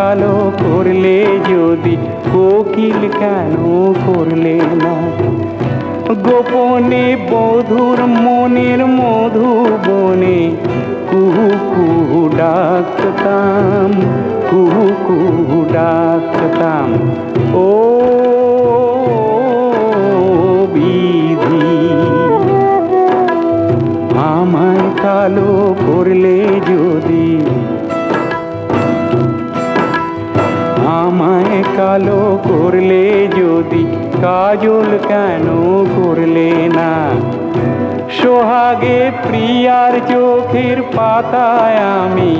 কালো করলে যদি কোকিল কেন করলে না? গোপনে বধুর মনের মধু বনে কুহু কুহু ডাকতাম, কুহু কুহু ডাকতাম। ও বিধি আমায় কালো করলে যদি কালো করলে যদি কাজল কেন করলে না? সোহাগে প্রিয়ার চোখের পাতায় আমি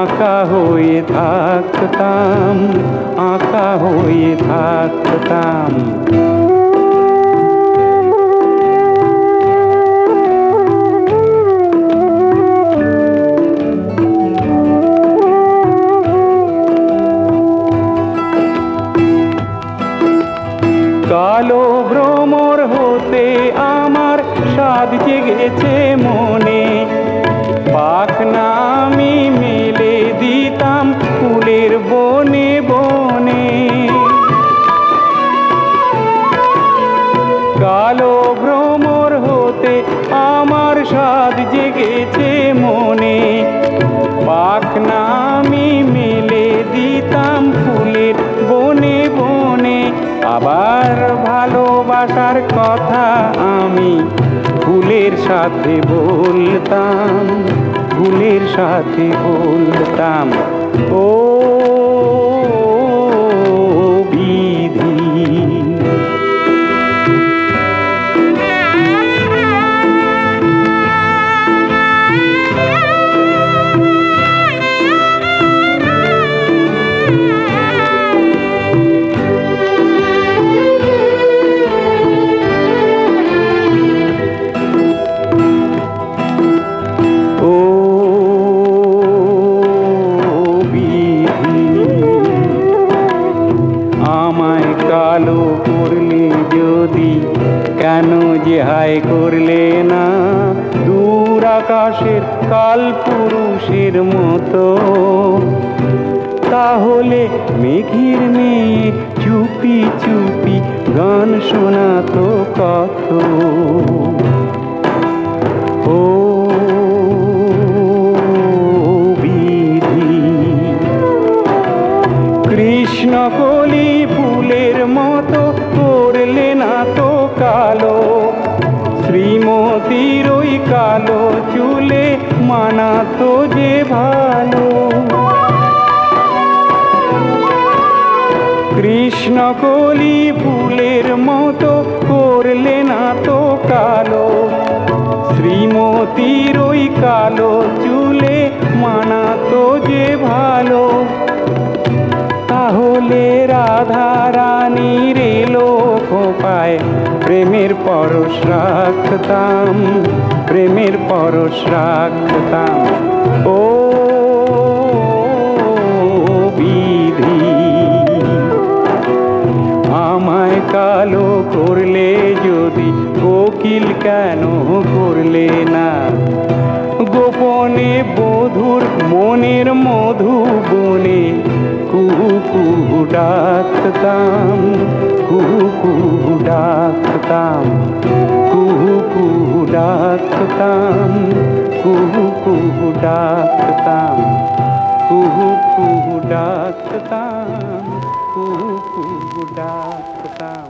আঁকা হয়ে থাকতাম, আঁকা হয়ে থাকতাম। পাখনা আমি মেলে দিতাম ফুলের বনে বনে। আবার ভালোবাসার কথা আমি ফুলের সাথে বলতাম, ফুলের সাথে বলতাম। ও কেন যে হায় করলে না? দূর আকাশের কাল পুরুষের মতো। তাহলে মেঘের মেয়ে চুপি চুপি গান শোনাতো কত? ও চুলে মানাতো যে ভালো। কৃষ্ণ কলি ফুলের মতো পরশ রাখতাম, প্রেমের পরশ রাখতাম। ও বিধি, আমায় কালো করলে যদি কোকিল কেন করলে না? গোপনে বধুর মনের মধু বনে কুহু ডাকতাম কুহু কুহু ডাকতাম কুহু কুহু ডাকতাম কুহু কুহু ডাকতাম কুহু কুহু ডাকতাম কুহু কুহু ডাকতাম